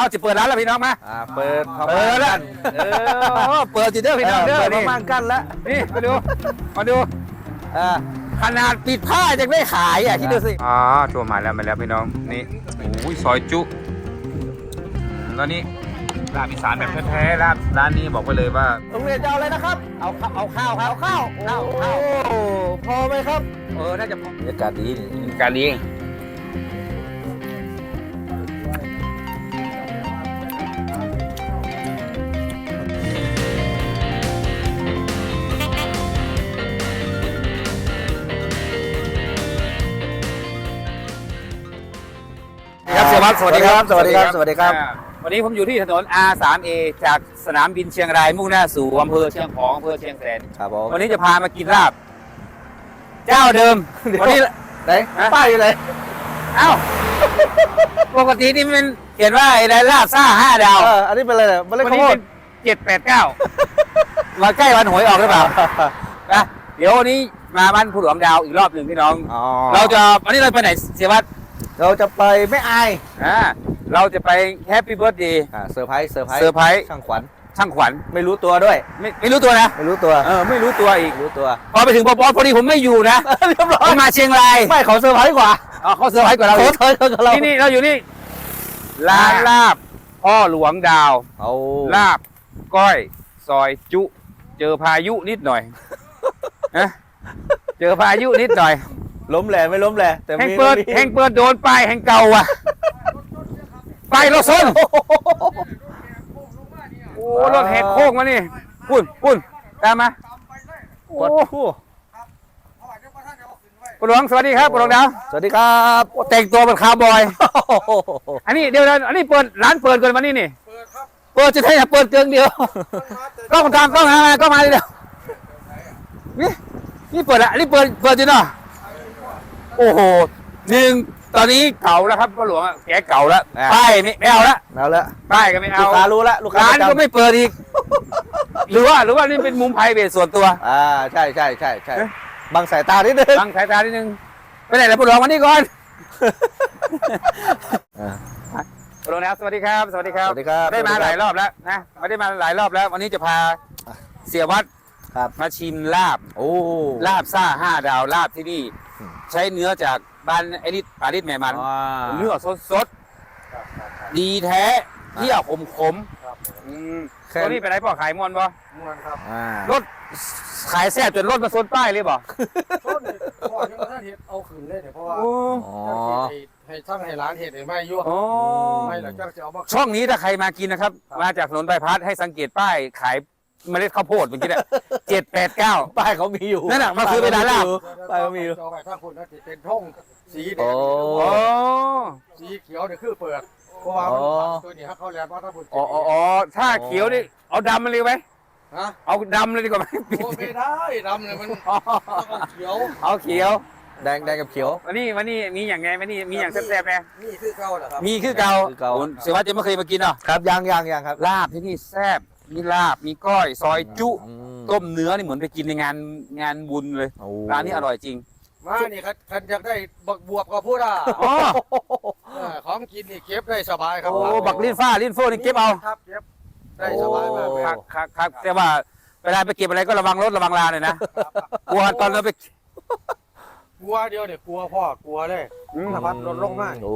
เอาจะเปิดร้านแล้วพี่น้องมาอ่าเปิดพเปิดแล้วเออเปิดจิเด้อพี่น้องเอเด้ออเปิดนี่ม่านกั้นแล้วนี่มาดูมาดูอ่าขนาดปิดผ้ายังได้ขายอะคิดดูสิอ๋อตัวมาแล้วมาแล้วพี่น้องนี่โอ้ยซอยจุแล้วนี่ลาบอีสานแบบแท้ๆลาบร้านนี้บอกไปเลยว่าโรงเรียนจะเอาอะไรนะครับ เอาข้าวเอาข้าวครับเอาข้าวข้าวโอ้ข้าวพอไหมครับ เออน่าจะพอบรรยากาศดีนี่การดี ครับเสียวัดสวัสดีครับ สวัสดีครับ สวัสดีครับอ่าวันนี้ผมอยู่ที่ถนน R3A จากสนามบินเชียงรายมุ่งหน้าสู่อำเภอเชียงของอำเภอเชียงแสน ครับผมวันนี้จะพามากินลาบ เจ้าเดิม วันนี้ ไหนฮะ ป้ายอยู่ไหนเอ้า ปกตินี่มันเขียนว่าอะไรลาบซ่าห้าดาว เอออันนี้เป็นอะไรเนี่ยมันเล่นวันข้าวนี้โพเป็ดนเจ็ดแปดเก้ามาใกล้วันหวยออกหรือเปล่านะเดี๋ยววันนี้มาบ้านผู้หลวงดาวอีกรอบหนึ่งพี่น้อง อ๋อเราจะวันนี้เราไปไหนเสียวัด เราจะไปไม่อายอ่าเราจะไปแฮปปี้เบิร์ดเดย์อ่าเซอร์ไพรส์เซอร์ไพรส์เซอร์ไพรส์ช่างขวัญช่างขวัญไม่รู้ตัวด้วย ไม่ไม่รู้ตัวนะ ไม่รู้ตัวเออไม่รู้ตัวอีกไม่รู้ตัว พอไปถึงปอปอพอดีผมไม่อยู่นะ เรียบร้อยผมมาเชียงรายไม่เขาเซอร์ไพรส์กว่าอ๋อเขาเซอร์ไพรส์กว่าเราเขาอีกเซอร์ไพรส์กว่าเรานี่นี่เราอยู่นี่ร้านลาบพ่อหลวงดาวเอาลาบก้อย ซอยจุ เจอพายุนิดหน่อยนะเจอพายุนิดหน่อย ล้มแหล่ไม่ล้มแหล่แต่แห่งมีเปิดมีแห่งเปิดโดนป้ายแห่งเก่าอะป้ายรถส้นโอ้รถแหกโค้งมานี่ปุ่นปุ่นตามมาโอ้กดคู่ปหลวงสวัสดีครับปหลวงดาวสวัสดีครับโอ้แต่งตัวเป็นคาวบอย อันนี้เดี๋ยวนะอันนี้เปิดร้านเปิดก่อนวันนี้นี่เปิดจะให้เปิดเกินเดียวกล้องตามกล้องมาก็มาเลยเดียวนี่นี่เปิดละอันนี้เปิดเปิดจริงเนาะ โอ้โหหนึ่งตอนนี้เก่าแล้วครับพ่อหลวงอะแกเก่าแล้วป้ายไม่ไม่เอาละเอาละป้ายก็ไม่ลูเอากค้ารู้ละลูกค้าร้านประจำก็ไม่เปิดอีก หรือว่าหรือว่านี่เป็นมุมไพรเวทส่วนตัว อ่าใช่ใช่ใช่ใช่เอ๊ะ บังสายตานิดนึง บังสายตานิดนึงไปไหนล่ะพ่อหลวงวันนี้ก่อนอ่าพ่อหลวงนะครับสวัสดีครับ สวัสดีครับ สวัสดีครับได้มาสวัสดีครับ หลายรอบแล้วนะไม่ได้มาหลายรอบแล้ว วันนี้จะพาเสียวัด ครับ มาชิมลาบ โอ้ ลาบซ่าห้าดาวลาบที่นี่ อืม ใช้เนื้อจากบ้านไอริสปาริสแม่มันอ่าเนื้อสดสดๆดีแท้เที่ยวขมขมๆอืมแค่ตัวนี้ไปไหนป่อขายมอนป่ม่วนครับอ่ารถขายแซ่บจนรถมาซนป้ายเลยป่ต้นพ่อที่ว่าท่านเห็ดเอาขืนเลยเนี่ยเพราะว่าโอ้อ๋อ ให้ให้ช่างให้ร้านเห็ดให้ไม่ยั่วโอ้ไม่หลังจากจะเอามา ช่องนี้ถ้าใครมากินนะครับมาจากถนนบายพาสให้สังเกตป้ายขาย เมล็ดข้าวโพดเมื่อกี้เนี่ยเจ็ดแปดเก้า ป้ายเขามีอยู่นั่นน่ะมันคือเป็นร้านลาบป้ายเขามีอยู่จะเอาไปข้างคนนะที่เป็นท่งสีแดโอ้งโอ้สีเขียวเนี่ยคือเปิดเพราะว่าอ๋อตัวนี้ฮะเขาเรียนว่าถ้าบุญอ๋ออ๋ออ๋อถ้าเขียวนี่เอาดำมาเลยไหมฮะเอาดำเลยดีกว่าไหมปิดโอ้ไม่ได้ดำเลยมันอ๋อต้องเขียวเอาเขียวแดงแดงกับเขียว วันนี้วันนี้มีอย่างไงวันนี้มีอย่างแซ่บๆไหมนี่คือเก่าเหรอครับมีคือเก่าคือเก่า โอ้เสียว่าจะไม่เคยมากินเนาะครับยังยังยังครับ ลาบที่นี่แซ่บ มีลาบมีก้อย ซอยจุ อืมต้มเนื้อนี่เหมือนไปกินในงานงานบุญเลย โอ้ร้านนี้อร่อยจริง มานี่ครับท่านอยากได้บักบวบก็พูดอะอ๋อ เออของกินนี่เก็บได้สบายครับโอ้บักลิ้นฟ้าลิ้นโฟนี่เก็บเอาครับเก็บได้สบายมากเลย ครับครับครับแต่ว่าเวลาไปเก็บอะไรก็ระวังรถระวังลาหน่อยนะกลัวตอนเราไป กลัวเดียวเนี่ยกลัวพ่อกลัวเลยอืมสะพัดรถลงมาโอ้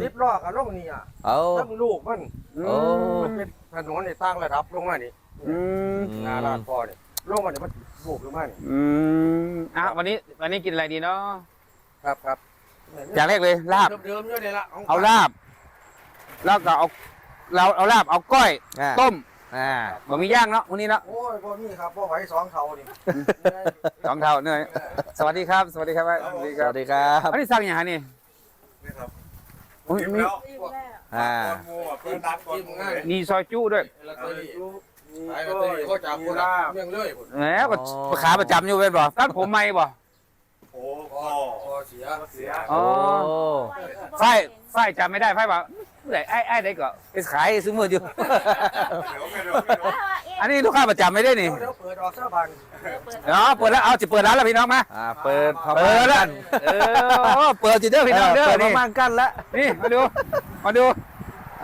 สิบล้อกับลงนี่อะเอา ทั้งลูกมันอืโอ้มมันเป็นถนนในตั้งระดับลงมานี่อืมหนาลานพ่อเนี่ยลงมาเนี่ยมันลูกลงมานี่อืมอะวันนี้วันนี้กินอะไรดีเนาะครับครับอย่างแรกเลยลาบ เดิมๆอยู่นี่ละขงเอาลาบ แล้วก็เอาเราเอาลาบเอาก้อย อ่าต้ม อ่าบะหมี่ย่างเนาะวันนี้เนาะโอ้ยพ่อมีครับพ่อไหวสองเขานี่สองเท่าเนื่อยสวัสดีครับ สวัสดีครับสวัสดีสครับวัสดีครับอันนี้สั่งอย่างไรนี่โอ้ยมีอ่ากินง่ายมีซอยจุด้วยลอตเตอรี่ขายลอตเตอรี่เขาจับคนละเรื่องเลยพุ่นแหมก็ขาประจำอยู่เป็นบ่ตัดผมไม่บ่โอ้พ่อพ่อเสียเสีย อ๋อ โอ้ฝ้ายฝ้ายจำไม่ได้ฝ้ายบอ กผู้ใดไอ้ไอ้ใดก็ไปขายซื้อมืออยู่ อันนี้ลูกค้าประจำไม่ได้นี่เดี๋ยวเปิดออกซะบันเนาะเปิดแล้วเอาจะเปิดร้านแล้วพี่น้องมาอ่าเปิดพเปิม่าดแล้วกั้นเออเปิดจิเด้อพี่น้องเด้อเปิดพนี่ม่านกั้นแล้วนี่มาดูมาดู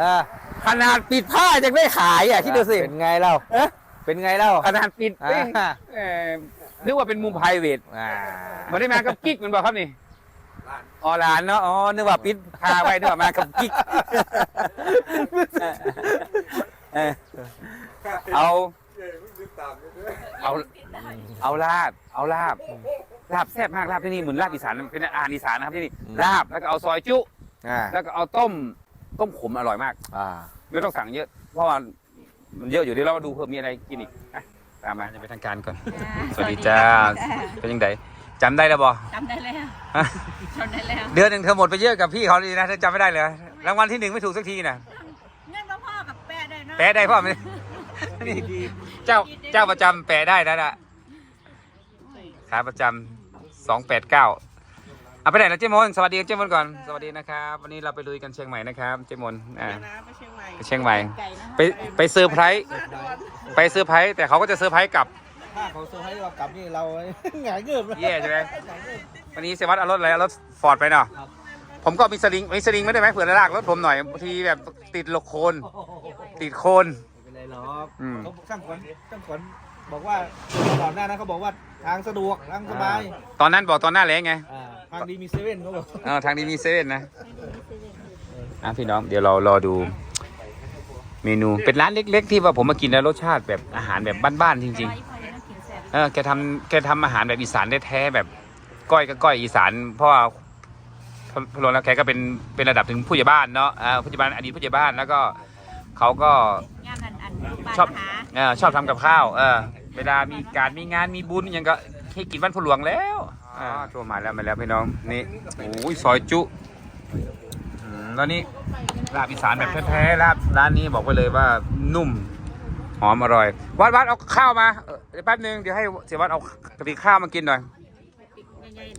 อ่าขนาดปิดผ้ายังได้ขายอะคิดดูสิเป็นไงเล่าเอ๊ะเป็นไงเล่าขนาดปิดอ่าเอ่อนึกว่าเป็นมุมไพรเวทอ่ามาได้มากับกิ๊กมันบอกครับนี่ อ๋อหลานเนาะ อ๋อ นึกว่าปิดพาไว้นึกว่ามากับกิ๊กเออเอา เอา เอาลาบ เอาลาบ ลาบแซ่บมากลาบที่นี่เหมือนลาบอีสานเป็นอาหารอีสานนะครับที่นี่ ลาบ แล้วก็เอาซอยจุ อ่าแล้วก็เอาต้ม ต้มขมอร่อยมาก อ่าไม่ต้องสั่งเยอะ เพราะว่ามันเยอะอยู่เดี๋ยวเรามาดูเพิ่มมีอะไรกินอีกอะตามมา จะไปทางการก่อน สวัสดีจ้า เป็นยังไง จำได้แล้วบอจำได้แล้วจำได้แล้วเดือนหนึ่งเธอหมดไปเยอะกับพี่เขาดีนะเธอจำไม่ได้เลยรางวัลที่หนึ่งไม่ถูกสักทีนะเงินพ่อพ่อกับแปะได้เนาะแปะได้พ่อไหมนี่เจ้าเจ้าประจำแปะได้นะน่ะขาประจำสองแปดเก้าเอาไปไหนนะเจมอนสวัสดีเจมอนก่อนสวัสดีนะครับวันนี้เราไปลุยกันเชียงใหม่นะครับเจมอนอ่าไปเชียงใหม่ไปเชียงใหม่ไก่นะไปไปเซอร์ไพรส์ไปเซอร์ไพรส์แต่เขาก็จะเซอร์ไพรส์กลับ ถ้าเขาเซอร์ไพรส์เรากลับนี่เราหงายเงิบแย่ใช่ไหมวันนี้เซวัตเอารถอะไรเอารถฟอร์ดไปเนาะผมก็มีสลิงมีสลิงไม่ได้ไหมเผื่อจะลากรถผมหน่อยบางทีแบบติดโลโคนติดโคน ไม่เป็นไรหรอกอืม เขาช่างขวัญช่างขวัญบอกว่าก่อนหน้านั้นเขาบอกว่าทางสะดวกทางสบายตอนนั้นบอกตอนหน้าแล้งไงอ่าทางดีมีเซเว่นเขาบอกเออทางนี้มีเซเว่นนะอะพี่น้องเดี๋ยวเรารอดูเมนูเป็นร้านเล็ก ๆ ที่ว่าผมมากินแล้วรสชาติแบบอาหารแบบบ้านๆจริง ๆ เออแกทำแกทำอาหารแบบอีสานแท้ๆแบบ ก้อยก็ก้อยอีสาน เพราะว่าพพรวมแล้วแกก็เป็นเป็นระดับถึงผู้ใหญ่บ้านเนาะอ่าผู้ใหญ่บ้านอดีตผู้ใหญ่บ้านแล้วก็เขาก็งานอันอันชอบเออชอบทำกับข้าว เออ เวลามีการมีงานมีบุญอยังก็ให้กินวันผู้หลวงแล้วอ่าโทรมาแล้วมาแล้วพี่น้องนี่โอ้ยซอยจุอืมแล้วนี่ลาบอีสานแบบแท้ๆลาบร้านนี้บอกไปเลยว่านุ่มห อมอร่อย วัดวัดเอาข้าวมาเออเดี๋ยวแป๊บนึงเดี๋ยวให้เสียวัดเอากระติกข้าวมากินหน่อย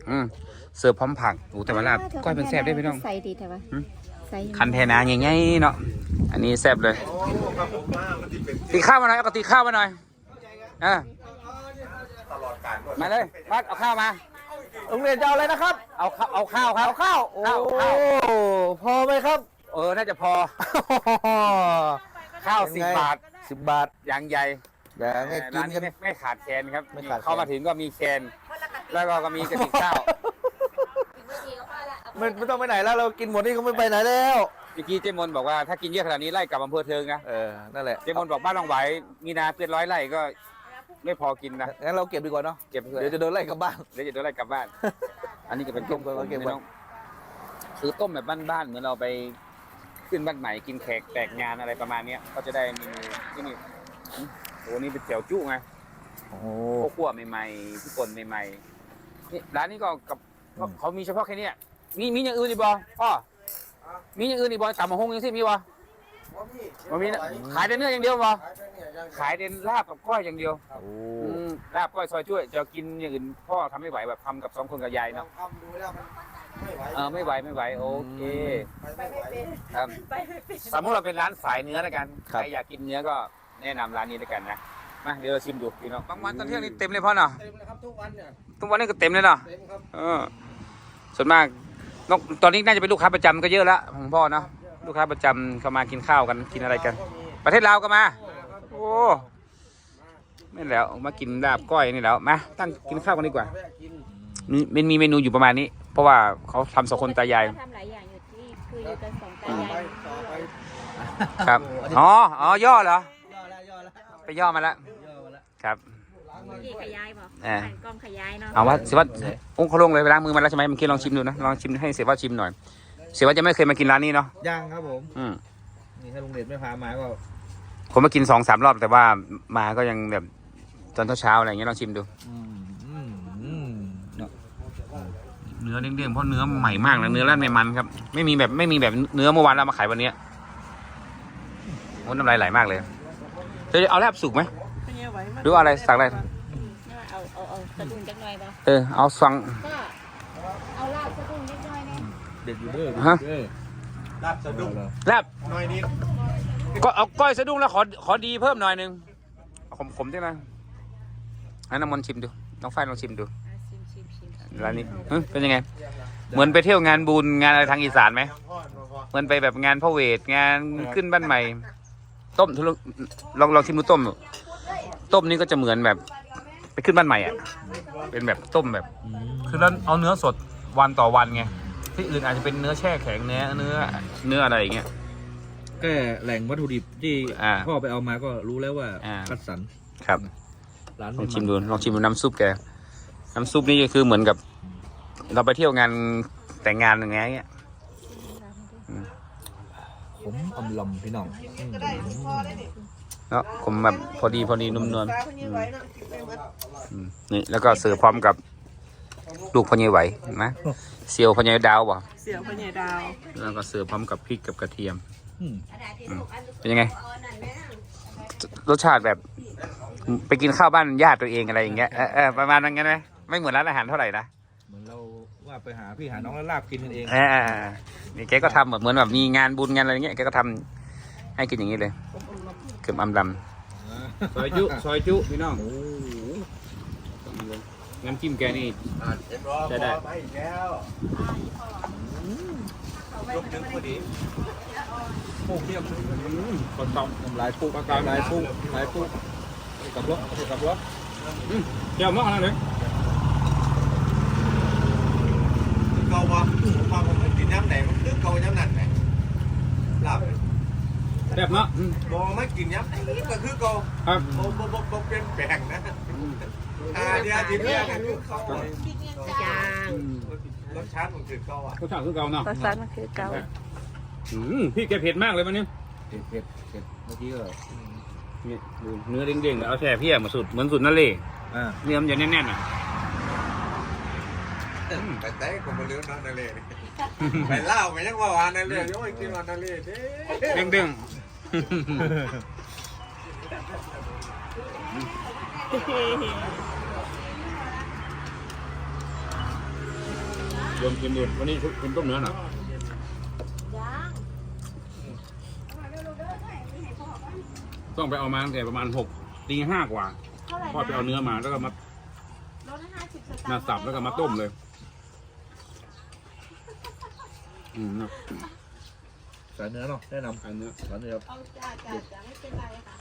อืมเสิร์ฟพร้อมผักโอ้แต่ว่าลาบก้อยเป็นแซ่บได้พี่น้องใส่ดีแต่ว่าหืมใส่คันเทนาใหญ่ๆเนาะอันนี้แซ่บเลยตีข้าวมาหน่อยเอากระติกข้าวมาหน่อยอ่ามาเลยพัดเอาข้าวมาโรงเรียนจะเอาอะไรนะครับ เอาข้าวเอาข้าวครับเอาข้าวโอ้ข้าวข้าวพอไหมครับ เออน่าจะพอ ข้าวสิบบาท สิบบาทอย่างใหญ่แบ่งให้กิร้านนนี้กันไม่ไม่ขาดแคลนครับไม่ขาดแคลน เข้ามาถึงก็มีแคนแล้วก็ก็มีกระติกข้าวไม่ไม่ต้องไปไหนแล้วเรากินหมดนี่ก็ไม่ไปไหนแล้ว เมื่อกี้เจมอนบอกว่าถ้ากินเยอะขนาดนี้ไล่กลับอำเภอเทิงนะเออ นั่นแหละเจมอนบอกบ้านลองไหวมีนาเป็นร้อยไร่ก็ไม่พอกินนะ งั้นเราเก็บดีกว่าเนาะ เก็บเถเดี๋ยวอะจะโดนไล่กลับบ้าน เดี๋ยวจะโดนไล่กลับบ้าน อันนี้ก็เป็นต้มเก็บไว้เก็บไว้ม่ต้องคือต้มแบบบ้านๆเหมือนเราไป ขึ้นบ้านใหม่กินแขกแตกงานอะไรประมาณเนี้ยก็จะได้เมนูที่นี่อืมโอ้นี่เป็นเจียวจุ้งไงโอ้โหข้าวคั่วใหม่ๆที่ป่นใหม่ๆนี่ร้านนี้ก็กับอืมเขามีเฉพาะแค่เนี้ยมีมีอย่างอื่นอีกบ่พ่อมีอย่างอื่นอีกบ่ตำมะฮงยังสิมีบ่บ่มีนะขายแต่เนื้ออย่างเดียวบ่ขายแต่ลาบกับก้อยอย่างเดียวโอ้อืมลาบก้อยซอยช่วย จะกินอย่างอื่นพ่อทำไม่ไหวแบบทำกับสองคนกับยายเนาะ เออไม่ไหวไม่ไหวโอเคครับสมมติเราเป็นร้านสายเนื้อแล้วกันใครอยากกินเนื้อก็แนะนำร้านนี้แล้วกันนะมาเดี๋ยวเราชิมดูพี่น้องบางวันตอนเที่ยงนี่เต็มเลยพ่อเนาะเต็มเลยครับทุกวันเนี่ยทุกวันนี้ก็เต็มเลยเนาะเต็มครับเออส่วนมากนอกตอนนี้น่าจะเป็นลูกค้าประจำก็เยอะแล้วของพ่อเนาะลูกค้าประจำเขามากินข้าวกันกินอะไรกัน ประเทศลาวก็มา โอ้ไม่นแล้วมากินลาบก้อยนี่แล้วมาตั้งกินข้าวกันดีกว่า แวะกินมีมันมีเมนูอยู่ประมาณนี้ เพราะว่าเขาทำสองคนตายายทำหลายอย่างอยู่ที่คืออยู่กันสองตาต่อไปยายต่อไปครับอ๋ออ๋อย่อเหรอย่อแล้วย่อแล้วไปย่อมาแล้วย่อมาแล้วครับที่ขยายบอกอ่า ผ่านกล้องขยายเนาะเอาว่าเสียวัดองค์เขาลงเลยไปล้างมือมาแล้วใช่ไหมเมื่อกี้ลองชิมดูนะลองชิมให้เสียวัดชิมหน่อย เสียวัดจะไม่เคยมากินร้านนี้เนาะยังครับผม อืมนี่ถ้าโรงเรียนไม่พามาก็ผมมากินสองสามรอบแต่ว่ามาก็ยังแบบตอนเช้าๆอะไรอย่างเงี้ยลองชิมดู อืมอืมอืม เนื้อเด้งๆเพราะเนื้อใหม่มากนะเนื้อร้านไม่มันครับ ไม่มีแบบไม่มีแบบเนื้อเมื่อวานเรามาขายวันเนี้ยโอ้น้ำลายไหลมากเลยเดี๋ยวเอาแลบสุกไหมหรือว่าอะไรสั่งอะไรเอาเอาเอาสะดุ้งจักหน่อยป่ะเออเอาสั่งก็เอาลาบสะดุ้งจักหน่อยเนี่ยเด็กอยู่เด้อฮะเด้อลาบสะดุ้งแลบหน่อยนิดก็เอาก้อยสะดุ้งแล้วขอขอดีเพิ่มหน่อยหนึงขมขมๆด้วยนะให้น้ำมันต์ชิมดูน้องฝ้ายลองชิมดูอะชิมชิมชิม ร้านนี้เฮ้ยเป็นยังไง เหมือนไปเที่ยวงานบุญงานอะไรทางอีสานไหมพ่อนมาพ่อนเหมือนไปแบบงานพระเวทงานขึ้นบ้านใหม่ ต้มทุลองลองลองชิมดูต้มดูต้มนี่ก็จะเหมือนแบบ ไปขึ้นบ้านใหม่อะเป็นแบบต้มแบบ คือแล้วเอาเนื้อสดวันต่อวันไงที่อื่นอาจจะเป็นเนื้อแช่แข็งเนื้อเนื้อเนื้ออะไรอย่างเงี้ย แค่แหล่งวัตถุดิบที่อ่าพ่อไปเอามาก็รู้แล้วว่าอ่า คัดสรรครับ ร้านลองชิมดูลองชิมดูน้ำซุปแก น้ำซุปนี่ก็คือเหมือนกับ เราไปเที่ยวงานแต่งงานอย่างเงี้ยผมอมลำพี่น้องอืมเนาะผมแบบพอดีพอดีนุ่มนวลอืมอืมนี่แล้วก็เสิร์ฟพร้อมกับลูกพอใหญายไหวเห็นไหมเซียวพอใหญายดาวบ่เสียวพญาดาว แล้วก็เสิร์ฟพร้อมกับพริกกับกระเทียมอืมเป็นยังไง รสชาติแบบ ไปกินข้าวบ้านญาติตัวเองอะไรอย่างเงี้ยเออเออประมาณนั้นไหม ไม่เหมือนร้านอาหารเท่าไหร่นะเหมือนเราว่าไปหาพี่หาน้องแล้วลาบกินกันเองเออเออเออนี่แกก็ทำแบบเหมือนแบบมีงานบุญงานอะไรเงี้ยแกก็ทำให้กินอย่างนี้เลยเกือบอำลำซอยจุซอยจุพี่น้องโอ้โหน้ำจิ้มแกนี่ใช่ได้ไม่แล้วยกนึงพอดีโอ้เทียบคนต้องน้ำลายปุ๊บน้ำลายปุ๊บน้ำลายปุ๊บกับรถกับรถเจ้ามากนะเลย เก่าบ่ผมว่าผมกินน้ำไหนมันคือเก่าน้ำนั่นไหนหลับแบบเนาะมองไม่กินน้ำไหนก็คือเก่าครับบ่บ่บ่บ่เป็นแปลงนะอ่าเดี๋ยวอาทิตย์เนี้ยก็คือเก่าอะจางรสชาติมันคือเก่าอะรสชาติคือเก่าเนาะรสชาติมันคือเกาอืมพี่แกเผ็ดมากเลยวันนี้เผ็ดเผ็ดเผ็ดเมื่อกี้ก็นี่ดูเนื้อเด้งๆเอาแช่เพี้ยมาสุดเหมือนสุดนั่นเลยอ่าเนื้อมันจะแน่นๆอะ ไปแต่ก็บ่ลืมนั่นเลยไปเล่าไปยังว่าว่านั่นเลยยังไม่กินว่านั่นเลยเด้เด้งๆรวมกินดูวันนี้กินต้มเนื้อหน่อยต้องไปเอามาตั้งแต่ประมาณหกตีห้ากว่าพ่อไปเอาเนื้อมาแล้วก็มามาสับแล้วก็มาต้มเลย อืมนะสายเนื้อเนาะแนะนำอันเนื้อสายเนื้อครับเอาจ้าจ้าจ้าไม่เป็นไรค่ะ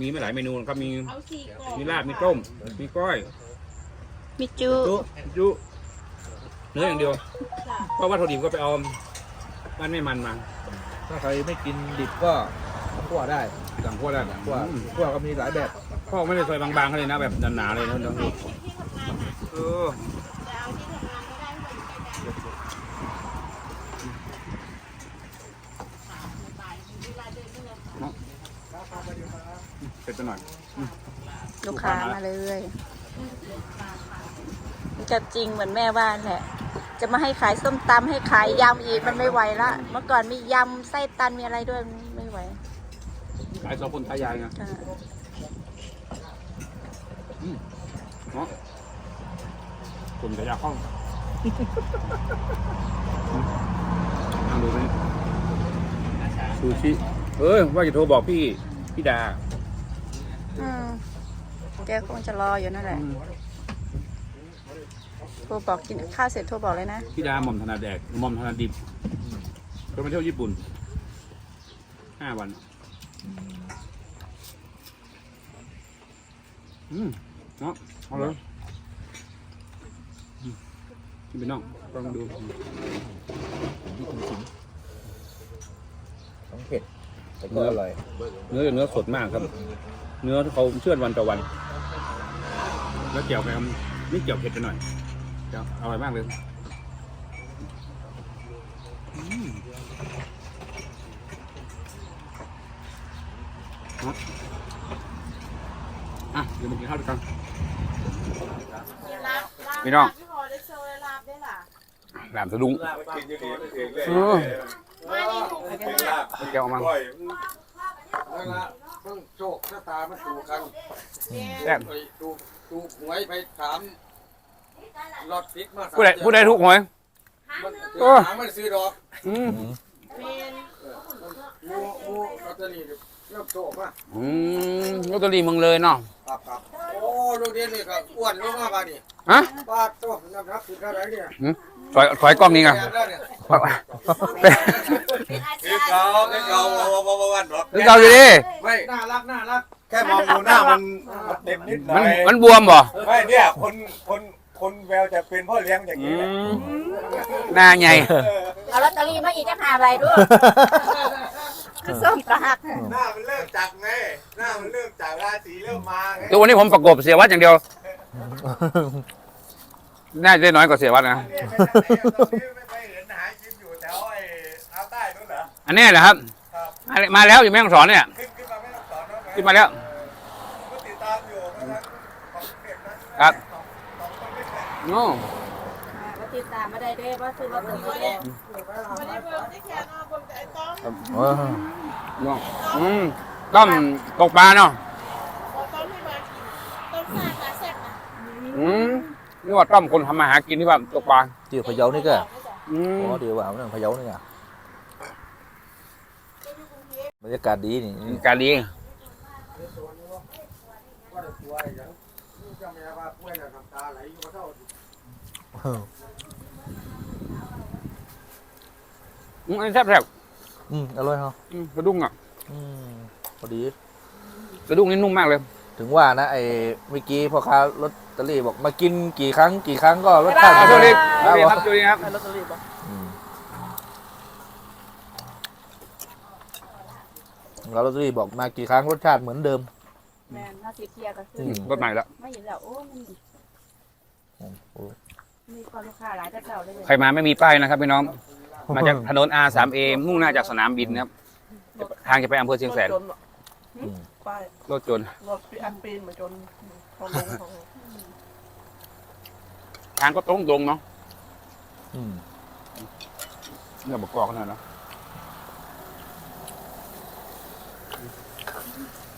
มีไม่หลายเมนูนะครับ มีเอาสี่กล่องมีลาบมีต้ม มีก้อยมิจูจุจุเนื้ออย่างเดียวเพราะวัตถุดิบก็ไปเอาบ้านไม่มันมาถ้าใครไม่กินดิบก็คั่วได้สั่งพวกได้คั่วอืมคั่วก็มีหลายแบบพ่อไม่ได้ซอยบางๆเขาเลยนะแบบหนาๆเลยนะน้องเออเสร็จ ไปหน่อย ลูกค้ามาเลยมันจะจริงเหมือนแม่ว่าแหละ จะมาให้ขายส้มตำให้ขายยำอีกมันไม่ไหวละ เมื่อก่อนมียำไส้ตันมีอะไรด้วยไม่ไหว ขายสองคนขายยายไงค่ะเนาะคนขายยาข้องนั่งดูนี่ซูชิ เอ้ย ว่าจะโทรบอกพี่ พี่ดาอืม แกคงจะรออยู่นั่นแหละโทรบอกกินข้าวเสร็จโทรบอกเลยนะพี่ดาหม่อมธนาแดกหม่อมธนาดิบก็ไปเที่ยวญี่ปุ่นห้าวันอืมเนาะเอาเลยอืมกินไปน้องลองดูต้องเผ็ดแต่ก็อร่อย เนื้อเนื้อสดมากครับ เนื้อที่เขาเชื่อดวันต่อวัน แล้วเกี่ยวไปนี่เกี่ยวเผ็ดไปหน่อยจะอร่อยมากเลยอืมเนาะอะเดี๋ยวมากินข้าวด้วยกันพี่น้องหลามสะดุ้งกินอยู่นี่เองเลยเออเป็นลาบแกเอามาก้อยนั่นละต้องโชคชะตามาสู่กันแซ่บ ไปดูดูหวยไปถามรถติดมาผู้ใดผู้ใดทุกหวย มันโอ้หามันซื้อดอกอืมงูงูลอตเตอรี่เริ่มโตมาอืมลอตเตอรี่เมึงเลยเนาะครับครับโอ้โรงเรียนนี่ก็อ้วนลงมาบ้านี่ฮะบาทโตน้ำหนักคือเท่าไหรเนี่ยหืมถอยถอยกล้องนี้ไงคือเขาคือเขาวันบอกคือเกาอยู่ดิไม่น่ารักน่ารัก แค่มองดูหน้ามันมันเต็มนิดหน่มัอนยมันบวมบ่ไม่เนี่ยคนคนคนแววจะเป็นพ่อเลี้ยงอย่างอืนี้แหละมหน้าใหญ่เอาลอตเตอรี่มาอีกจะหาอะไรด้วยคือส้มกระหักหน้ามันเริ่มจากไงหน้ามันเริ่มจากราศีเริ่มมาไงตัววันนี้ผมประกบเสียวัดอย่างเดียว น่าจะได้น้อยกว่าเสียวัดนะ เนี่ยไม่ใช่ตอนนี้ไม่เคยเห็นหากินอยู่แถวไอ้เอาใต้นู้นเหรอ อันนี้เหรอครับครับอันนี้มาแล้วอยู่แม่ฮ่องสอนเนี่ย ขึ้น ขึ้นมาไม่ต้องสอนเนอะขึ้นมาแล้วก็ติดตามอยู่เพราะฉะนั้นของเก็บนะครับสองสองคนไม่แข่งโอ้ก็ติดตามมาได้เด้ว่าซื้อลอตเตอรี่เด้วันนี้เบลได้แค่นอนบนไอ้ต้อมโหอืมต้มตกปลาเนาะเอาต้อมให้มากินต้มซามาแซ่บนะอืมนี่ว่าต้มคนทำมาหากินที่ว่าตกปลาเดี๋ยวพะเยานี่ก็อืมอ๋อเดี๋ยวว่าเอาเรื่องพะเยานี่ก็บรรยากาศดีนี่การดี อืมอันนี้แซ่บแซ่บอืมอร่อยเหรอๆอืมกระดุ้งอะอืมพอดี กระดุ้งนี่นุ่มมากเลย ถึงว่านะไอ้เมื่อกี้พ่อค้าลอตเตอรี่บอกมากินกี่ครั้งกี่ครั้งก็รสชาติอะเหสมือวันสเดิดีมสวัสดีครับสวัสดีครับอืมเราลอตเตอรี่บอกมากี่ครั้งรสชาติเหมือนเดิม แม่น่าสิเคลียร์ก็คืออืมรถใหม่แล้วไม่เห็นแล้วโอ้มันโอ้มีคนลูกค้าหลายแต่เก่าเลยใครมาไม่มีป้ายนะครับพี่น้อง มาจากถนน R3A มุ่งหน้าจากสนามบินนะครับทางจะไปอำเภอเชียงแสนอืม ป้ายรถจนต์รถอันปีนมาจนของลงของทางก็ตรงตรงๆเนาะอืมเนี่ยบอกกอกขนาดเนาะ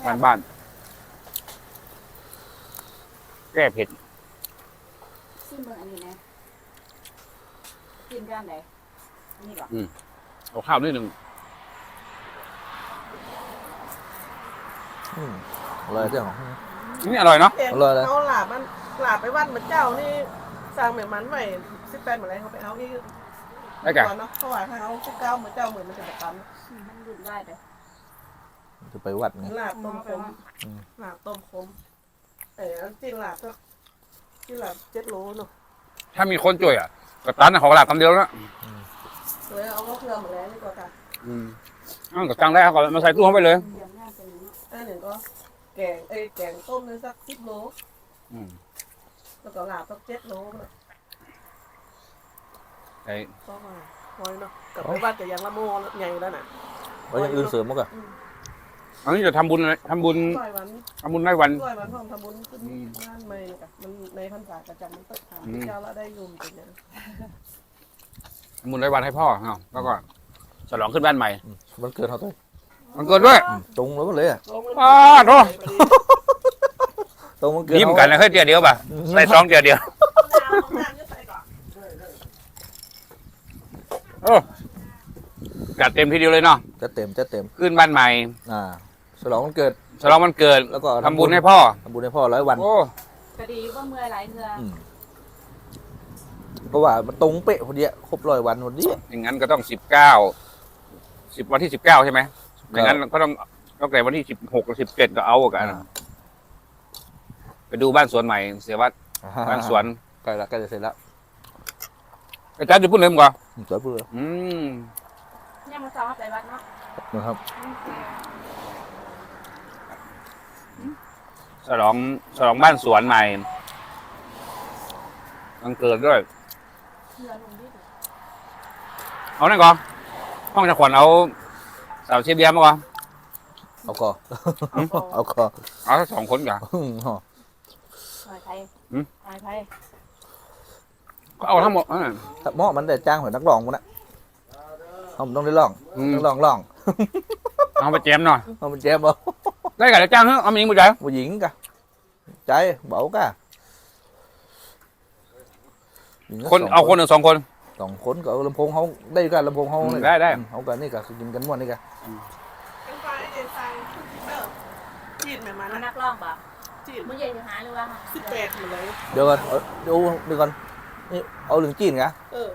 บ้านบ้านแก้เผ็ดซิมเบอร์อันนี้นะซิมด้านไหนนี่หรอเอาข้าวนิดหนึ่งอืมอร่อยจังนี่อร่อยเนาะเองอร่อยเลยเอาหลาบมันหลาบไปวัดเหมือนเจ้านี่สร้างเหมือนมันใหม่สิบแปดเหมือนอะไรเขาไปเอาที่ได้กันก่อนเนาะเขาว่าถ้าเอาสิบเก้าเหมือนเจ้าเหมือนมันจะแบบตันมันดุนได้เลย จะไปวัดไงหลาบต้มคมอืมหลาบต้มคมเออจิ้นหลาบก็จิ้นหลาบเจ็ดโลเนาะถ้ามีคนช่วยอะก็ตันของหลับคำเดียวแล้วเลยเอาก็เครื่องมาแล้วนี่ก็ค่ะอืมอ้าวก็จังได้เขาก็มาใส่ตู้เข้าไปเลยเดี๋ยวง่ายเป็นเนาะอันหนึ่งก็แกงเอ้ยแกงต้มเลยสักสิบโลอืมแล้วก็หลาบสักเจ็ดโลเนาะไอ้ก็มาน้อยเนาะกลับไปวัดกับยางละโมใหญ่แล้วน่ะแล้วอย่างอื่นเสริมมั้งก็ อันนี้จะทำบุญอะไรทำบุญร้อยวันทำบุญได้วันร้อยวันพร้อมทำบุญขึ้นอืมบ้านใหม่เลยค่ะมันในพรรษาประจำมันต้องถามอืม เจ้าละได้อยุ่มเป็นยังทำบุญได้วันให้พ่อเนาะแล้วก็ฉลองขึ้นบ้านใหม่อืมมันเกิดเขาตัวมันเกิดด้วยอืมตรงแล้วก็เลยอะอ้าโถ่ ตรงมันเกิดยิ้มกันนะเฮ้ยเดียวเดียวป่ะใส่ซองเดียวเดียวโอ้จัดเต็มทีเดียวเลยเนาะจะเต็มจะเต็มขึ้นบ้านใหม่ อ่า ฉลองวันเกิด ฉลองวันเกิดแล้วก็ทำบุญให้พ่อ ทำบุญให้พ่อร้อยวันโอ้ก็ดีว่าเมื่อหลายเมื่ออืมเพราะว่ามันตรงเป๊ะพอดีอะครบร้อยวันพอดีอะอย่างนั้นก็ต้องสิบเก้าสิบวันที่สิบเก้าใช่ไหมอย่างนั้นก็ต้องตั้งแต่วันที่สิบหกสิบเจ็ดก็เอากันอ่าไปดูบ้านสวนใหม่ เสียวัดบ้านสวนใกล้ละใกล้จะเสร็จละอาจารย์จะพูดเรื่องก่อนอืมสวยเพื่ออืม เนี่ยมาซ้อมไปวัดเนาะนะครับ ฉลองฉลองบ้านสวนใหม่วันเกิดด้วยเพื่อลงที่เอานั่นก่อนห้องจะขวัญเอาสาวเชียร์เบียร์มาก่อน เอาคอเอาคอเอาสักสองคนก่อน อืมอ๋อหอยไทยหืมหอยไทยก็เอาทั้งหมดนั่นน่ะถ้าเหมาะมันแต่จ้างเหมือนนักร้องมันนะเอามันต้องได้ร้องอืมนักร้องร้องเอาไปแจมหน่อย เอามันแจมเอาได้กันแล้วจ้างเฮ้ยเอามายิงบุ ญใจผู้หญิงกะใจเบากะหญิงก็คนสงเอาคนหนึ่งสองคนสองคนก็เอาลำโพงเขาได้กันลำโพงเขาอืมเลยได้ได้อืมเขากันนี่กะกินกันม่วนนี่กะเป็นไฟเอ็นซังเออจีดเหมือนมันมานะนักร้องบ่จีดมึงเย็นจะหาหรือว่าสิบแปดเหมือนเลยเดี๋ยวก่อนเอาเดี๋ยวเดี๋ยวก่อนนี่เอาเหลืองจีนกะเออ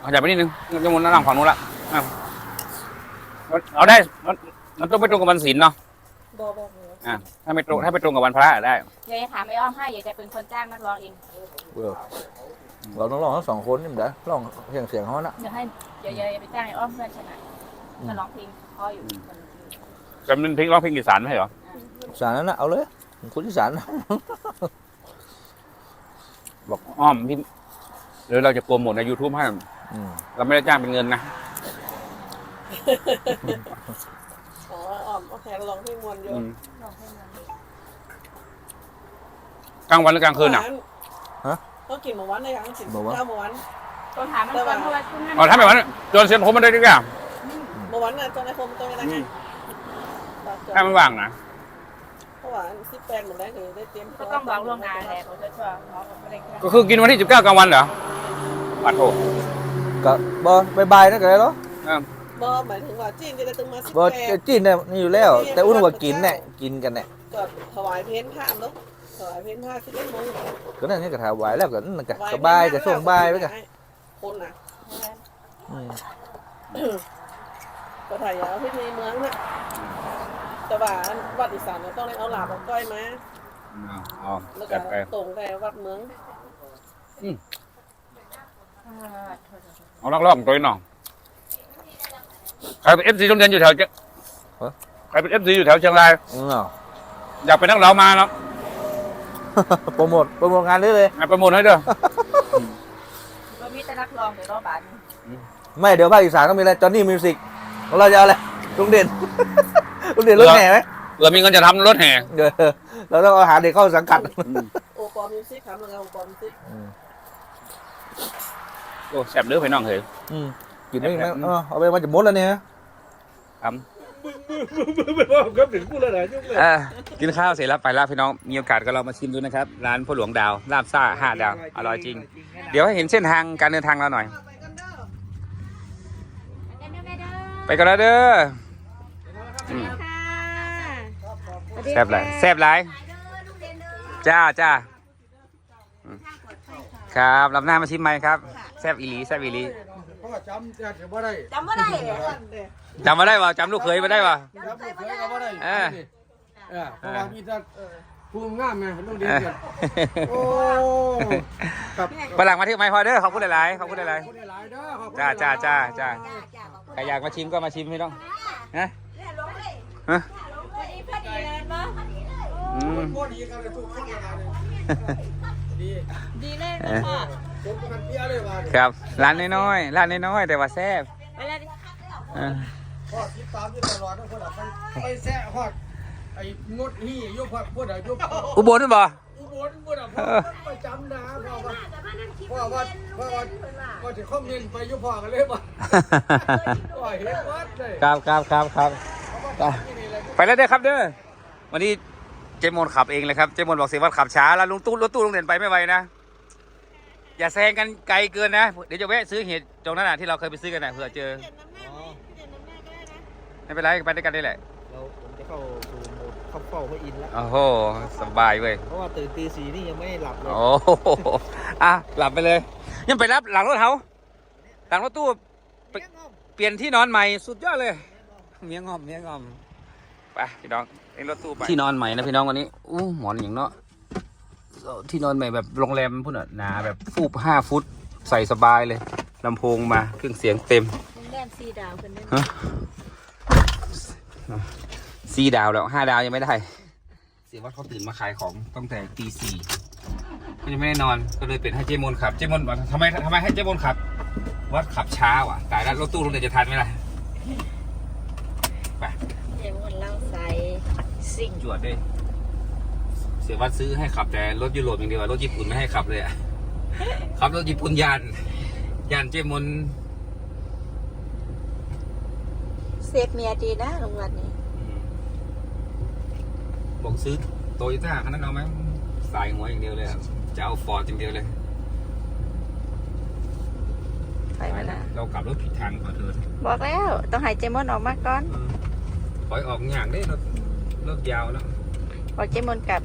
เอาจับไปนิดนึงจะมุนนั่งฝั่งนู้นละอะเอาได้มันมันต้องไปตรงกับวันศีลเนาะ บอบอหมูอะถ้าไม่ตรงถ้าไปตรงกับวันพระได้เดี๋ยวจะถามไอ้อ้อมให้เดี๋ยวจะเป็นคนจ้างนักร้องเองเออเราต้องลองทั้งสองคนนี่มันได้ลองเสียงเสียงเขานะเดี๋ยวให้เดี๋ยวเดี๋ยวไปจ้างไอ้อ้อมเพื่อนชนะจะร้องเพลงเพราะอยู่คนจะเป็นเพลงร้องเพลงอีสานไหมเหรอสารนั้นนะเอาเลยคนที่สารนะบอกอ้อมพี่หรือเราจะโปรโมทใน YouTube ให้ อืมเราไม่ได้จ้างเป็นเงินนะอ๋อ อ่อมโอเคลองให้มวนโยอืนมร้องเพลงนั้นกลางวันหรือกลางคืนอะเขากินหมูวันในครั้งสิบเจ้าหมูวันต้องถามมันก่อนเพราะว่าช่วงนั้นเอาถ้าแบบนั้นโยนเสียงผมมาได้ดีกว่าหมูวันน่ะตอนในคมตัวนี้นะอืไงมถ้ามันว่างนะเพราะว่าสิบแปดหมดแล้วคือได้เตรียมก็ต้องบอกล่วงหน้าแหละเขาจะช่วยเขาไม่ได้แค่ก็คือกินวันที่ 19กลางวันเหรอปัดโถก็บอบายบายนะก็ได้เหรอบอ หมายถึงว่าจีนจะได้ตึงมาสิบบอแปดจีนเนี่ยนี่อยู่แล้ว แต่อุ่นว่ากินเนี่ยกินกันเนี่ยก็ถวายเพนผ้าเนาะถวายเพนผ้าสิบเอ็ดโมงก็นั่นนี่ก็ถาวายแล้วก็นั่นก็สบายก็ส่งบายไปกันคนน่ะอืมก็ถ่ายยาวที่ในเมืองน่ะแต่ว่าวัดอีสานเนี่ยต้องได้เอาหลาบเอาก้อยมาเอาแล้วก็จัดไปตรงแต่วัดเมืองเอาลอกๆตัวนี้หน่อย ใครเป็นเอฟซีโรงเรียนอยู่แถวเจใครเป็นเอฟซีอยู่แถวเชียงราย อืมเนาะอยากเป็นนักเรามาเนาะโปรโมทโปรโมทงานได้เลยให้โประมูลให้เด้อก็มีแต่นักร้องเดี๋ยวรอบานไม่เดี๋ยวภาคอีสานก็มีอะไรจอห์นนี่มิวสิกของเราจะเอาอะไรลุงเด่น ลุงเด่นรถแห่ไหมเผื่อมีเงินจะทำรถแห่ เดี๋ยวเราต้องเอาหาเด็กเข้าสังกัด โอปอมิวสิกครับแล้วก็โอปอมิวสิกโอ้แซ่บเด้อพี่น้องเฮ้ยอืม กินไม่ไหมเออเอาไปมาจะหมดแล้วเนี่ยก็ถึงพูดแล้วนะยุ่งเลยอ่ากินข้าวเสร็จแล้วไปแล้วพี่น้องมีโอกาสก็ลองมาชิมดูนะครับ ร้านพ่อหลวงดาวลาบซ่าห้าดาวอร่อยจริง เดี๋ยวให้เห็นเส้นทางการเดินทางเราหน่อย ไปกันแล้วเด้ออืมแซ่บหลายแซ่บหลายจ้าจ้าอืมครับรับหน้ามาชิมไหมครับแซ่บอีหลีแซ่บอีหลี พ่อจำจะถือว่าได้จำว่าได้เหรอจำมาได้ป่ะจำลูกเคยมาได้ป่ะจำไม่เคยก็ว่าได้เออเออเพราะว่ามีแต่ภูมิงามไงลูกดีเออเกินโอ้ครับฝรั่งมาที่ไมค์พอเด้อขอบคุณหลายๆขอบคุณหลายพูดได้หลายเด้อขอบคุณๆจ้าจ้าจ้าจ้าใครอยากมาชิมก็มาชิมพี่น้องนะฮะอืมโคตรดีกันเลยทุกคนเลยนะดีดีเลยนะพ่อ ผมก็มันเปี้ยเลยว่าครับร้านน้อยๆร้านน้อยๆแต่ว่าแซ่บไปแล้วดิเออพ่อติดตามอยู่ตลอดทุกคนอะไปไปแซ่ฮอดไอ้งดฮี่ยุบพักพูดอะยุบอุบลหรือเปล่าอุบลพูดอะพ่อประจำนะพ่อว่าพ่อว่าพ่อว่าพ่อจะคอมเมนต์ไปยุบพ่อกันเลยป่ะพ่อเห็นวัดเลยครับครับครับครับครับไปแล้วเด้อครับเด้อวันนี้เจมอนขับเองเลยครับเจมอนบอกเสียว่าขับช้าแล้วลุงตู้รถตู้ลุงเด่นไปไม่ไหวนะ อย่าแซงกันไกลเกินนะ เดี๋ยวจะแวะซื้อเห็ดตรงนั้นน่ะที่เราเคยไปซื้อกันน่ะเผื่อเจอไม่เป็นไรไปด้วยกันได้แหละ เราผมจะเข้าสู่โหมดเข้าเฝ้าพระอินทร์แล้ว โอ้โห สบายเว้ย เพราะว่าตื่นตีสี่นี่ยังไม่ได้หลับเลยโอ้โหอะ หลับไปเลย ยังไปรับหลังรถเขาหลังรถตู้ไปเปลี่ยนที่นอนใหม่สุดยอดเลย เมียงอมเมียงอมไปพี่น้องเอ็นรถตู้ไปที่นอนใหม่นะพี่น้องวันนี้อู้หมอนอย่างเนาะ ที่นอนใหม่แบบโรงแรมพุ่นอะหนาแบบฟูบห้าฟุตใส่สบายเลยลำโพงมาเครื่องเสียงเต็มโรงแรมซีดาวคนนั้นฮะสี่ดาวแล้วห้าดาวยังไม่ได้ เสียว่าเขาตื่นมาขายของตั้งแต่ตีสี่ก็ยังไม่ได้นอนก็เลยเปลี่ยนให้เจมอนขับ เจมอนบอกทำไมทำไมให้เจมอนขับว่าขับช้าว่ะตายแล้วรถตู้รถเดียวจะทันไหมล่ะไปเดี๋ยวมันเล่าใส่สิ่งจวดด้วยเสียวัดซื้อให้ขับแต่รถยุโรปอย่างเดียวอะรถญี่ปุ่นไม่ให้ขับเลยอะขับรถญี่ปุ่นยานยานเจมอนเซฟเมียดีนะโรงวันนี้บอกซื้อโตโยต้าคันนั้นเอาไหมสายหัวอย่างเดียวเลยอะจะเอาฟอร์ดอย่างเดียวเลยไปมาละเรากลับรถผิดทางก่อนเถิดบอกแล้ว ต้องใหายเจมอนออกมาก่อนปล่อยออกอย่างได้รถรถยาวแล้วบอกเจมอนกลับ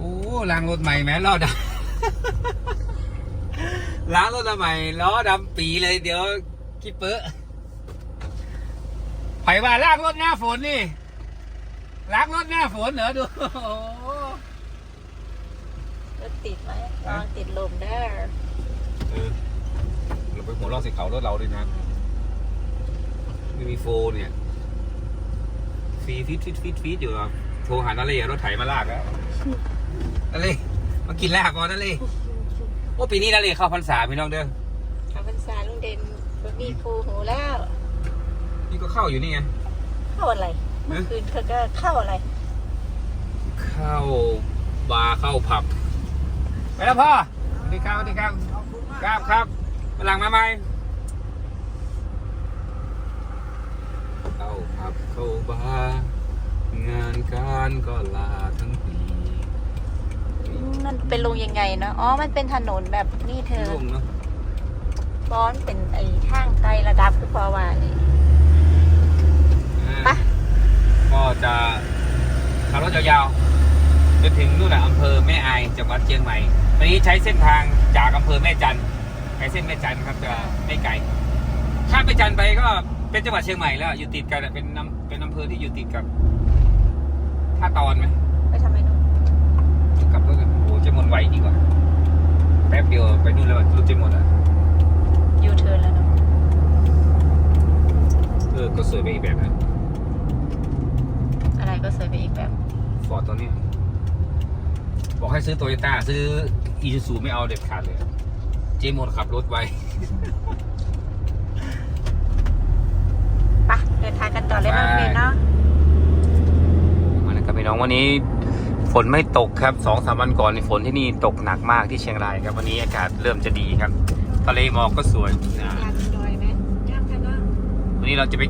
โอ้ล้างรถใหม่แม้ล้อดำล้างรถใหม่ล้อดำปีเลยเดี๋ยวคิดเปอะไผว่าล้างรถหน้าฝนนี่ล้างรถหน้าฝนเหรอดูโอ้โหรถติดไหมลองติดลมเด้อเออเราไปหัวเราะใส่เขารถเราด้วยนะไม่มีโฟนเนี่ยฟีฟิตฟิตฟิตฟิตอยู่อะโทรหานาเล่รถไถมาลากแล้ว นาเล่มากินลากก่อนนาเล่โอ้ปีนี้นาเล่เข้าพรรษาพี่น้องเด้อคำพรรษาลุงเด่นบะมีครูหูแล้ว นี่ก็เข้าอยู่นี่ไงเข้าอะไร เมื่อคืนเธอก็เข้าอะไร เข้าบาร์เข้าผับไปแล้วพ่อสวัสดีครับสวัสดีครับครับครับมาหลังมาไหมเข้าผับเข้าบาร์งานการก็ลาทั้งปี มันเป็นลงยังไงเนอะอ๋อ มันเป็นถนนแบบนี่เธอลงเนาะบอนเป็นไอ้ทางไกลระดับคือพอว่านี่อ่าไปก็จะขับรถยาวๆจนถึงนู่นแหละอำเภอแม่อายจังหวัดเชียงใหม่ตอนนี้ใช้เส้นทางจากอำเภอแม่จันทร์ไปเส้นแม่จันทร์ครับจะไม่ไกล ข้ามไปจันทร์ไปก็เป็นจังหวัดเชียงใหม่แล้วอยู่ติดกันอะเป็นน้ำเป็นอำเภอที่อยู่ติดกับท่าตอนไหมไปทำไมนู่นกลับรถกันโอ้ เจะหมดไวดีกว่า แป๊บเดียวไปนู่นแล้วอะรถเจะหมดอะยูเทิร์นแล้วเนาะเออก็สวยไปอีกแบบนะอะไรก็สวยไปอีกแบบ ฟอร์ดตัวนี้ บอกให้ซื้อโตโยต้าซื้ออีซูซูไม่เอาเด็ดขาดเลย เจมอนขับรถไว ไปเดินทางกันต่อเลยนะลุงเด่นเนาะ มาแล้วครับพี่น้องวันนี้ ฝนไม่ตกครับสองสามวันก่อนนี่ฝนที่นี่ตกหนักมากที่เชียงรายครับ วันนี้อากาศเริ่มจะดีครับทะเลหมอกก็สวยนะอยากดอยไหมย่างกันเนาะวันนี้เราจะไป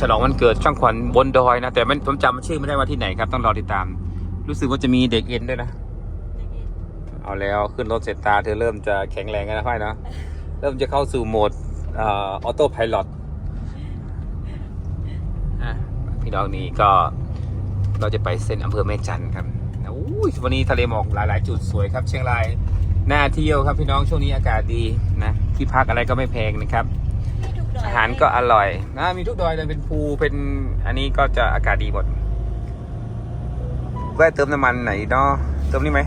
ฉลองวันเกิดช่างขวัญบนดอยนะ แต่ไม่ผมจำชื่อไม่ได้ว่าที่ไหนครับ ต้องรอติดตาม รู้สึกว่าจะมีเด็กเอ็นด้วยนะ เอาแล้วขึ้นรถเสร็จตาเธอเริ่มจะแข็งแรงกันแล้วค่อยเนาะเริ่มจะเข้าสู่โหมดออโต้พายロพี่น้องนี่ก็เราจะไปเส้นอำเภอแม่จันทร์ครับอุ้ย วันนี้ทะเลหมอกหลายๆ จุดสวยครับ เชียงรายน่าเที่ยวครับพี่น้องช่วงนี้อากาศดีนะที่พักอะไรก็ไม่แพงนะครับมีทุกดอยอาหารก็อร่อยนะมีทุกดอยเลยเป็นภูเป็นอันนี้ก็จะอากาศดีหมดแวะเติมน้ำมันไหนเนาะเติมนี่ไหม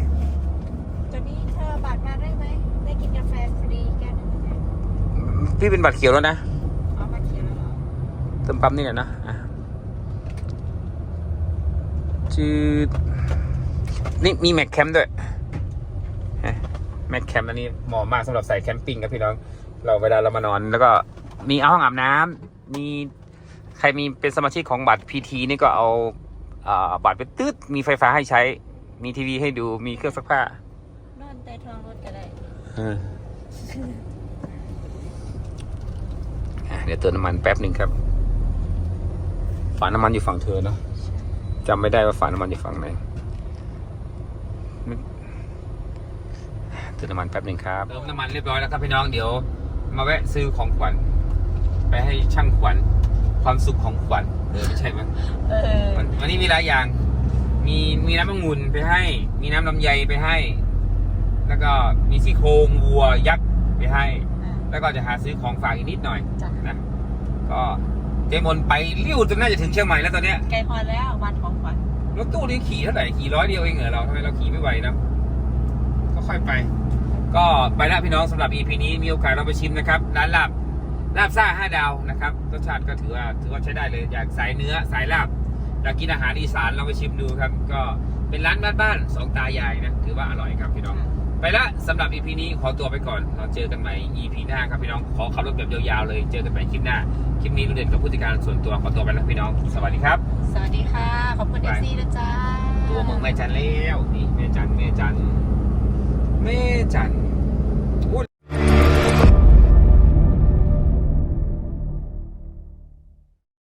ตอนนี้เธอบัตรมาได้ไหมได้กินกาแฟฟรีแกันงนะพี่เป็นบัตรเขียวแล้วนะเอามาเขียนแล้วเหรอเติมปั๊มนี่แหละนะอะชื่อ นี่มีแม็กแคมด้วยแม็กแคมอันนี้เหมาะมากสำหรับใส่แคมปิ้งครับพี่น้อง เราเวลาเรามานอน แล้วก็มีห้องอาบน้ำมีใครมีเป็นสมาชิกของบัตรพีทีนี่ก็เอาอ่าบัตรไปตืดมีไฟฟ้าให้ใช้ มีทีวีให้ดูมีเครื่องซักผ้านอนใต้ท้องรถก็ได้อะเดี๋ยวเติมน้ำมันแป๊บหนึ่งครับ ฝาน้ำมันอยู่ฝั่งเธอเนาะจำไม่ได้ว่าฝาน้ำมันอยู่ฝั่งไหนเติมน้ำมันแป๊บหนึ่งครับ เติมน้ำมันเรียบร้อยแล้วครับพี่น้องเดี๋ยว มาแวะซื้อของขวัญ ไปให้ช่างขวัญความสุขของขวัญเออไม่ใช่ไหมยเออวันวันนี้มีหลายอย่าง มีมีน้ำองุ่นไปให้ มีน้ำลำไยไปให้ แล้วก็มีซี่โครงวัวยักษ์ไปให้แล้วก็จะหาซื้อของฝากอีกนิดหน่อยจ้ะ นะก็เจมนไปเลี้ยวจนน่าจะถึงเชียงใหม่แล้วตอนเนี้ย ไกลพอแล้ววันของขวัญรถตู้นี่ขี่เท่าไหร่ขี่ร้อยเดียวเองเหรอเราทำไมเราขี่ไม่ไหวนะก็ค่อยไป ก็ไปแล้วพี่น้องสำหรับ EP นี้มีโอกาสเราไปชิมนะครับร้านลาบลาบซ่าห้าดาวนะครับรสชาติก็ถือว่าถือว่าใช้ได้เลยอยากสายเนื้อสายลาบอยากกินอาหารอีสานเราไปชิมดูครับ ก็เป็นร้านบ้านๆสองตายายนะถือว่าอร่อยครับพี่น้อง ไปละสำหรับ EP นี้ขอตัวไปก่อน เราเจอกันใหม่ EP หน้าครับพี่น้องขอขับรถแบบยาวๆเลยเจอกันใหม่คลิปหน้าคลิปนี้ลุงเด่นกับผู้จัดการส่วนตัวขอตัวไปแล้วพี่น้อง สวัสดีครับ สวัสดีค่ะขอบคุณเอซีนะจ๊ะตัวเมืองแม่จันแล้วนี่แม่จันแม่จันแม่จัน